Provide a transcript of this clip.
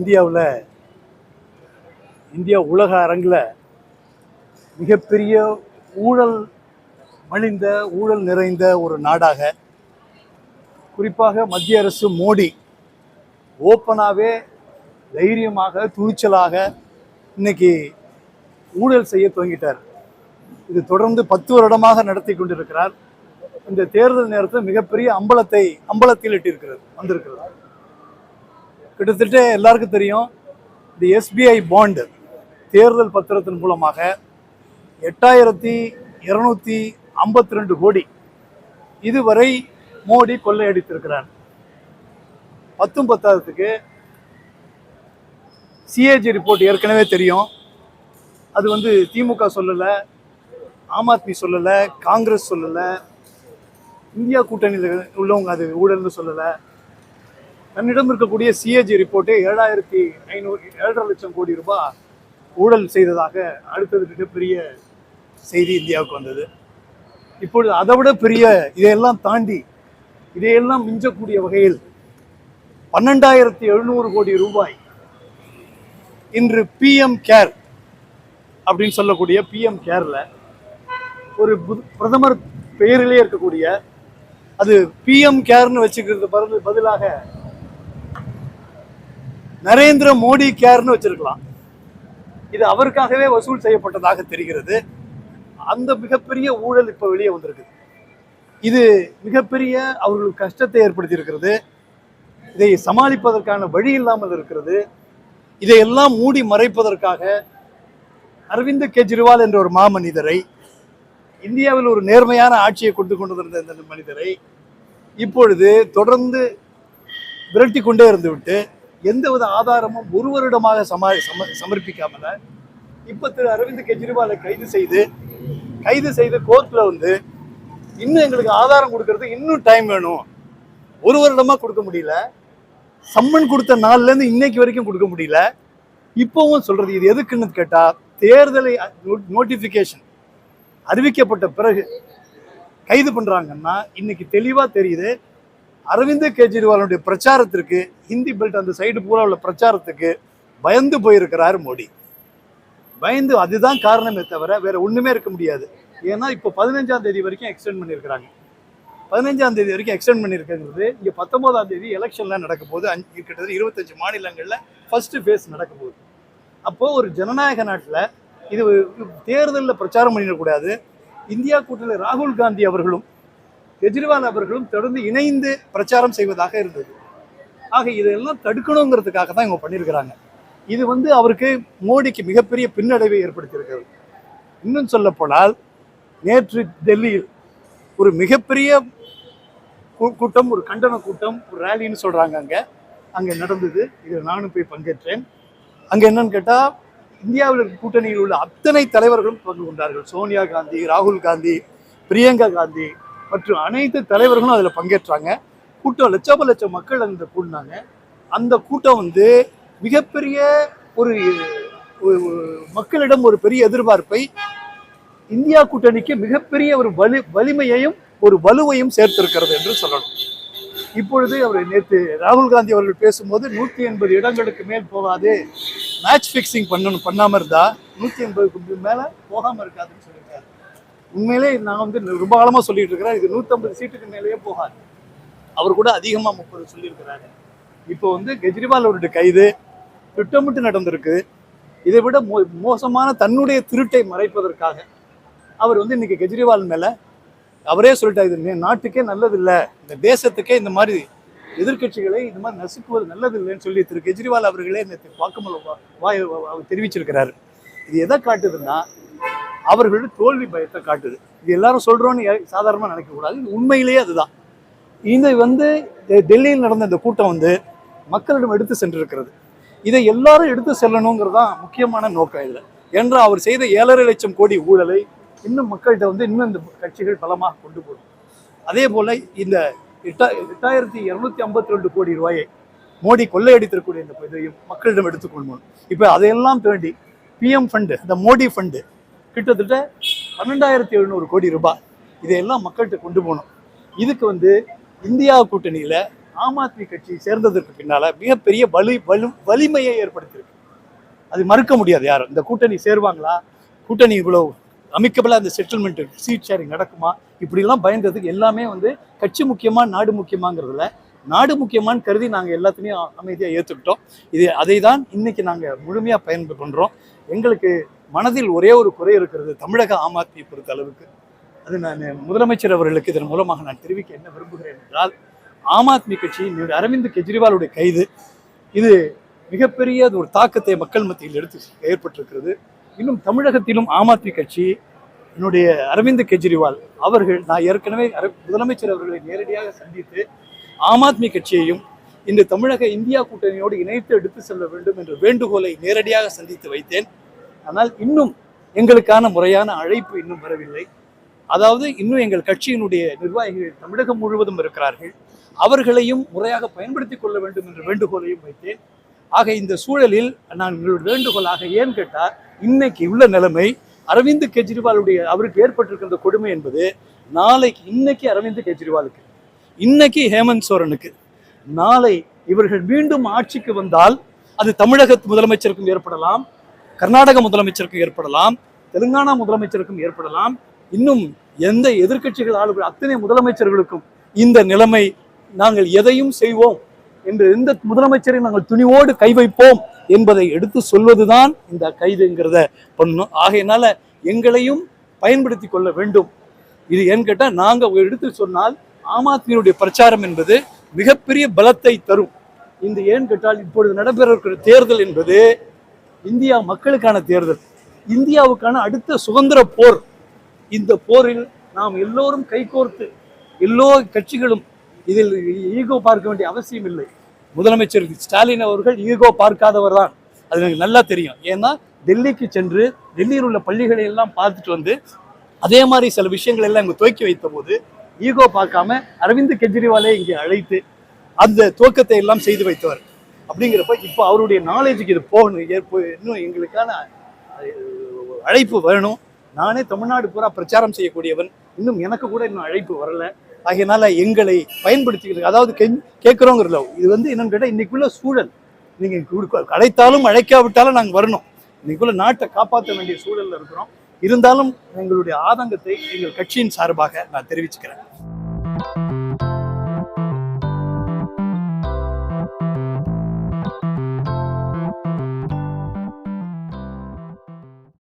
இந்தியாவில் இந்தியா உலக அரங்கில் மிகப்பெரிய ஊழல் மலிந்த ஊழல் நிறைந்த ஒரு நாடாக குறிப்பாக மத்திய அரசு மோடி ஓப்பனாகவே தைரியமாக துணிச்சலாக இன்னைக்கு ஊழல் செய்ய துவங்கிட்டார். இது தொடர்ந்து பத்து வருடமாக நடத்தி கொண்டிருக்கிறார். இந்த தேர்தல் நேரத்தில் மிகப்பெரிய அம்பலத்தை அம்பலத்தில் இட்டிருக்கிறது வந்திருக்கிறது. கிட்டத்தட்ட எல்லாருக்கும் தெரியும் இந்த எஸ்பிஐ பாண்டு தேர்தல் பத்திரத்தின் மூலமாக எட்டாயிரத்தி இரநூத்தி ஐம்பத்தி ரெண்டு கோடி இதுவரை மோடி கொள்ளையடித்திருக்கிறார். பத்தும் பத்தாவதுக்கு சிஏஜி ரிப்போர்ட் ஏற்கனவே தெரியும். அது வந்து திமுக சொல்லலை ஆம் ஆத்மி சொல்லலை காங்கிரஸ் சொல்லலை இந்தியா கூட்டணியில் உள்ளவங்க அது ஊழல்னு சொல்லலை. தன்னிடம் இருக்கக்கூடிய சிஏஜி ரிப்போர்ட்டே ஏழாயிரத்தி ஐநூறு ஏழரை லட்சம் கோடி ரூபாய் ஊழல் செய்ததாக அடுத்தது மிகப்பெரிய செய்தி இந்தியாவுக்கு வந்தது. இப்பொழுது அதை விட பெரிய இதையெல்லாம் தாண்டி இதையெல்லாம் மிஞ்சக்கூடிய வகையில் பன்னெண்டாயிரத்தி எழுநூறு கோடி ரூபாய் இன்று பிஎம் கேர் அப்படின்னு சொல்லக்கூடிய பிஎம் கேரில் ஒரு புது- பிரதமர் பெயரிலே இருக்கக்கூடிய அது பிஎம் கேர்னு வச்சுக்கிறது பதிலாக நரேந்திர மோடி கேர்னு வச்சிருக்கலாம். இது அவருக்காகவே வசூல் செய்யப்பட்டதாக தெரிகிறது. அந்த மிகப்பெரிய ஊழல் இப்போ வெளியே வந்திருக்கு இது மிகப்பெரிய அவர்களுக்கு கஷ்டத்தை ஏற்படுத்தி இருக்கிறது இதை சமாளிப்பதற்கான வழி இல்லாமல் இருக்கிறது. இதையெல்லாம் மூடி மறைப்பதற்காக அரவிந்த் கெஜ்ரிவால் என்ற ஒரு மாமனிதரை இந்தியாவில் ஒரு நேர்மையான ஆட்சியை கொண்டு கொண்டு வந்திருந்த இந்த மனிதரை இப்பொழுது தொடர்ந்து விரட்டி கொண்டே இருந்துவிட்டு எந்தவித ஆதாரமும் ஒரு வருடமாக சமா சம சமர்ப்பிக்காமல இப்போ திரு அரவிந்த் கெஜ்ரிவாலை கைது செய்து கைது செய்து கோர்ட்டில் வந்து இன்னும் எங்களுக்கு ஆதாரம் கொடுக்கறது இன்னும் டைம் வேணும். ஒரு வருடமாக கொடுக்க முடியல. சம்மன் கொடுத்த நாள்லேருந்து இன்னைக்கு வரைக்கும் கொடுக்க முடியல. இப்போவும் சொல்கிறது இது எதுக்குன்னு கேட்டால் தேர்தலை நோட்டிஃபிகேஷன் அறிவிக்கப்பட்ட பிறகு கைது பண்ணுறாங்கன்னா இன்னைக்கு தெளிவாக தெரியுது. அரவிந்த் கெஜ்ரிவாலுடைய பிரச்சாரத்திற்கு ஹிந்தி பெல்ட் அந்த சைடு பூரா உள்ள பிரச்சாரத்துக்கு பயந்து போயிருக்கிறார் மோடி. பயந்து அதுதான் காரணமே தவிர வேற ஒண்ணுமே இருக்க முடியாது. ஏன்னா இப்போ பதினஞ்சாம் தேதி வரைக்கும் எக்ஸ்டெண்ட் பண்ணியிருக்கிறாங்க. பதினஞ்சாம் தேதி வரைக்கும் எக்ஸ்டெண்ட் பண்ணியிருக்கிறது இங்கே பத்தொன்பதாம் தேதி எலெக்ஷன்லாம் நடக்க போகுது. அஞ்சு கிட்டத்தட்ட இருபத்தஞ்சு மாநிலங்களில் ஃபர்ஸ்ட் ஃபேஸ் நடக்க போகுது. அப்போது ஒரு ஜனநாயக நாட்டில் இது தேர்தலில் பிரச்சாரம் பண்ணிடக்கூடாது. இந்தியா கூட்டத்தில் ராகுல் காந்தி அவர்களும் கெஜ்ரிவால் அவர்களும் தொடர்ந்து இணைந்து பிரச்சாரம் செய்வதாக இருந்தது. ஆக இதெல்லாம் தடுக்கணுங்கிறதுக்காக தான் இவங்க பண்ணியிருக்கிறாங்க இது வந்து அவருக்கு மோடிக்கு மிகப்பெரிய பின்னடைவை ஏற்படுத்தியிருக்கிறது. இன்னும் சொல்ல போனால் நேற்று டெல்லியில் ஒரு மிகப்பெரிய கூட்டம் ஒரு கண்டன கூட்டம் ஒரு ரேலின்னு சொல்கிறாங்க அங்கே. அங்கே நடந்தது. இதில் நானும் போய் பங்கேற்றேன். அங்கே என்னன்னு கேட்டால் இந்தியாவில் கூட்டணியில் உள்ள அத்தனை தலைவர்களும் பங்கு கொண்டார்கள். சோனியா காந்தி ராகுல் காந்தி பிரியங்கா காந்தி மற்றும் அனைத்து தலைவர்களும் அதில் பங்கேற்றாங்க. கூட்டம் லட்சோப லட்சம் மக்கள் அந்த கூடினாங்க. அந்த கூட்டம் வந்து மிகப்பெரிய ஒரு ஒரு- மக்களிடம் ஒரு பெரிய எதிர்பார்ப்பை இந்தியா கூட்டணிக்கு மிகப்பெரிய ஒரு வலி வலிமையையும் ஒரு வலுவையும் சேர்த்திருக்கிறது என்று சொல்லணும். இப்பொழுது அவர் நேற்று ராகுல் காந்தி அவர்கள் பேசும்போது நூற்றி எண்பது இடங்களுக்கு மேல் போகாது மேட்ச் ஃபிக்ஸிங் பண்ணணும் பண்ணாமல் இருந்தால் நூற்றி எண்பதுக்கு மேலே போகாமல் இருக்காதுன்னு சொல்லி உண்மையிலே நான் வந்து ரொம்ப காலமாக சொல்லிட்டு இருக்கிறேன். இது நூற்றம்பது சீட்டுக்கு மேலேயே போகாது. அவர் கூட அதிகமாக முப்பது சொல்லியிருக்கிறாரு. இப்போ வந்து கெஜ்ரிவால் அவருடைய கைது திட்டமிட்டு நடந்திருக்கு. இதை விட மோ மோசமான தன்னுடைய திருட்டை மறைப்பதற்காக அவர் வந்து இன்னைக்கு கெஜ்ரிவால் மேலே அவரே சொல்லிட்டாரு இது நாட்டுக்கே நல்லதில்லை. இந்த தேசத்துக்கே இந்த மாதிரி எதிர்க்கட்சிகளை இந்த மாதிரி நசுக்குவது நல்லதில்லைன்னு சொல்லி திரு கெஜ்ரிவால் அவர்களே இந்த வாக்குமூல வா- வாய் அவர் தெரிவிச்சிருக்கிறாரு. இது எதை காட்டுதுன்னா அவர்களுடைய தோல்வி பயத்தை காட்டுது. இது எல்லாரும் சொல்கிறோன்னு சாதாரணமாக நினைக்கக்கூடாது. இது உண்மையிலேயே அதுதான். இந்த வந்து டெல்லியில் நடந்த இந்த கூட்டம் வந்து மக்களிடம் எடுத்து சென்றிருக்கிறது. இதை எல்லாரும் எடுத்து செல்லணுங்கிறது தான் முக்கியமான நோக்கம் இதில். என்றால் அவர் செய்த ஏழரை லட்சம் கோடி ஊழலை இன்னும் மக்கள்கிட்ட வந்து இன்னும் இந்த கட்சிகள் பலமாக கொண்டு போகும். அதே போல் இந்த எட்டா எட்டாயிரத்தி இரநூத்தி ஐம்பத்தி ரெண்டு கோடி ரூபாயை மோடி கொள்ளையடித்திருக்கக்கூடிய இந்த இதையும் மக்களிடம் எடுத்துக்கொள்ளணும் இப்போ அதையெல்லாம் தேண்டி பிஎம் ஃபண்டு இந்த மோடி ஃபண்டு கிட்டத்தட்ட பன்னெண்டாயிரத்தி எழுநூறு கோடி ரூபாய். இதையெல்லாம் மக்கள்கிட்ட கொண்டு போகணும் இதுக்கு வந்து இந்தியா கூட்டணியில் ஆம் ஆத்மி கட்சி சேர்ந்ததற்கு பின்னால் மிகப்பெரிய வலி வலு வலிமையை ஏற்படுத்தியிருக்கு. அது மறுக்க முடியாது யாரும். இந்த கூட்டணி சேருவாங்களா? கூட்டணி இவ்வளோ அமிக்கபிளா அந்த செட்டில்மெண்ட் சீட் ஷேரிங் நடக்குமா? இப்படிலாம் பயந்ததுக்கு எல்லாமே வந்து கட்சி முக்கியமாக நாடு முக்கியமாங்கிறதுல நாடு முக்கியமான்னு கருதி நாங்கள் எல்லாத்தையும் அமைதியாக ஏற்றுக்கிட்டோம் இது அதை தான் இன்றைக்கி நாங்கள் முழுமையாக பயன்படுத்துகிறோம் எங்களுக்கு மனதில் ஒரே ஒரு குறை இருக்கிறது தமிழக ஆம் ஆத்மி பொறுத்த அளவுக்கு. அது நான் முதலமைச்சர் அவர்களுக்கு இதன் மூலமாக நான் தெரிவிக்க என்ன விரும்புகிறேன் என்றால் ஆம் ஆத்மி கட்சியின் அரவிந்த் கெஜ்ரிவாலுடைய கைது. இது மிகப்பெரிய ஒரு தாக்கத்தை மக்கள் மத்தியில் எடுத்து ஏற்பட்டிருக்கிறது. இன்னும் தமிழகத்திலும் ஆம் ஆத்மி கட்சி என்னுடைய அரவிந்த் கெஜ்ரிவால் அவர்கள் நான் ஏற்கனவே அர- முதலமைச்சர் அவர்களை நேரடியாக சந்தித்து ஆம் ஆத்மி கட்சியையும் இந்த தமிழக இந்தியா கூட்டணியோடு இணைத்து எடுத்து செல்ல வேண்டும் என்ற வேண்டுகோளை நேரடியாக சந்தித்து வைத்தேன். ஆனால் இன்னும் எங்களுக்கான முறையான அழைப்பு இன்னும் வரவில்லை. அதாவது இன்னும் எங்கள் கட்சியினுடைய நிர்வாகிகள் தமிழகம் முழுவதும் இருக்கிறார்கள். அவர்களையும் முறையாக பயன்படுத்திக் கொள்ள வேண்டும் என்ற வேண்டுகோளையும் வைத்தேன். ஆக இந்த சூழலில் நான் உங்களுடைய வேண்டுகோளாக ஏன் கேட்டால் இன்னைக்கு உள்ள நிலைமை அரவிந்த் கெஜ்ரிவாலுடைய அவருக்கு ஏற்பட்டிருக்கின்ற கொடுமை என்பது நாளைக்கு இன்னைக்கு அரவிந்த் கெஜ்ரிவாலுக்கு இன்னைக்கு ஹேமந்த் சோரனுக்கு. நாளை இவர்கள் மீண்டும் ஆட்சிக்கு வந்தால் அது தமிழக முதலமைச்சருக்கும் ஏற்படலாம். கர்நாடக முதலமைச்சருக்கும் ஏற்படலாம் தெலுங்கானா முதலமைச்சருக்கும் ஏற்படலாம். இன்னும் எந்த எதிர்க்கட்சிகள் ஆளுகள் அத்தனை முதலமைச்சர்களுக்கும் இந்த நிலைமை நாங்கள் எதையும் செய்வோம் என்று எந்த முதலமைச்சரை நாங்கள் துணிவோடு கை வைப்போம் என்பதை எடுத்து சொல்வதுதான் இந்த கைதுங்கிறத பண்ணும் ஆகையினால எங்களையும் பயன்படுத்தி கொள்ள வேண்டும். இது ஏன்னு கேட்டால் நாங்கள் எடுத்து சொன்னால் ஆம் ஆத்மியினுடைய பிரச்சாரம் என்பது மிகப்பெரிய பலத்தை தரும். இந்த ஏன் கேட்டால் இப்பொழுது நடைபெற இருக்கிற தேர்தல் என்பது இந்தியா மக்களுக்கான தேர்தல் இந்தியாவுக்கான அடுத்த சுதந்திர போர். இந்த போரில் நாம் எல்லோரும் கைகோர்த்து எல்லோ கட்சிகளும் இதில் ஈகோ பார்க்க வேண்டிய அவசியம் இல்லை. முதலமைச்சர் ஸ்டாலின் அவர்கள் ஈகோ பார்க்காதவர் தான். அது எனக்கு நல்லா தெரியும். ஏன்னா டெல்லிக்கு சென்று டெல்லியில் உள்ள பள்ளிகளை எல்லாம் பார்த்துட்டு வந்து அதே மாதிரி சில விஷயங்கள் எல்லாம் இங்கே துவக்கி வைத்த போது ஈகோ பார்க்காம அரவிந்த் கெஜ்ரிவாலே இங்கே அழைத்து அந்த துவக்கத்தை எல்லாம் செய்து வைத்தவர். அப்படிங்கிறப்ப இப்போ அவருடைய நாலேஜுக்கு இது போகணும். ஏற்ப இன்னும் எங்களுக்கான அழைப்பு வரணும். நானே தமிழ்நாடு பூரா பிரச்சாரம் செய்யக்கூடியவன். இன்னும் எனக்கு கூட இன்னும் அழைப்பு வரல. ஆகையினால எங்களை பயன்படுத்திக்கிறது அதாவது கெஞ் கேட்குறோங்கிறல இது வந்து என்னன்னு கேட்டால் இன்னைக்குள்ள சூழல். நீங்கள் கொடுக்க அழைத்தாலும் அழைக்காவிட்டாலும் நாங்கள் வரணும். இன்னைக்குள்ள நாட்டை காப்பாற்ற வேண்டிய சூழலில் இருக்கிறோம். இருந்தாலும் எங்களுடைய ஆதங்கத்தை எங்கள் கட்சியின் சார்பாக நான் தெரிவிச்சுக்கிறேன்.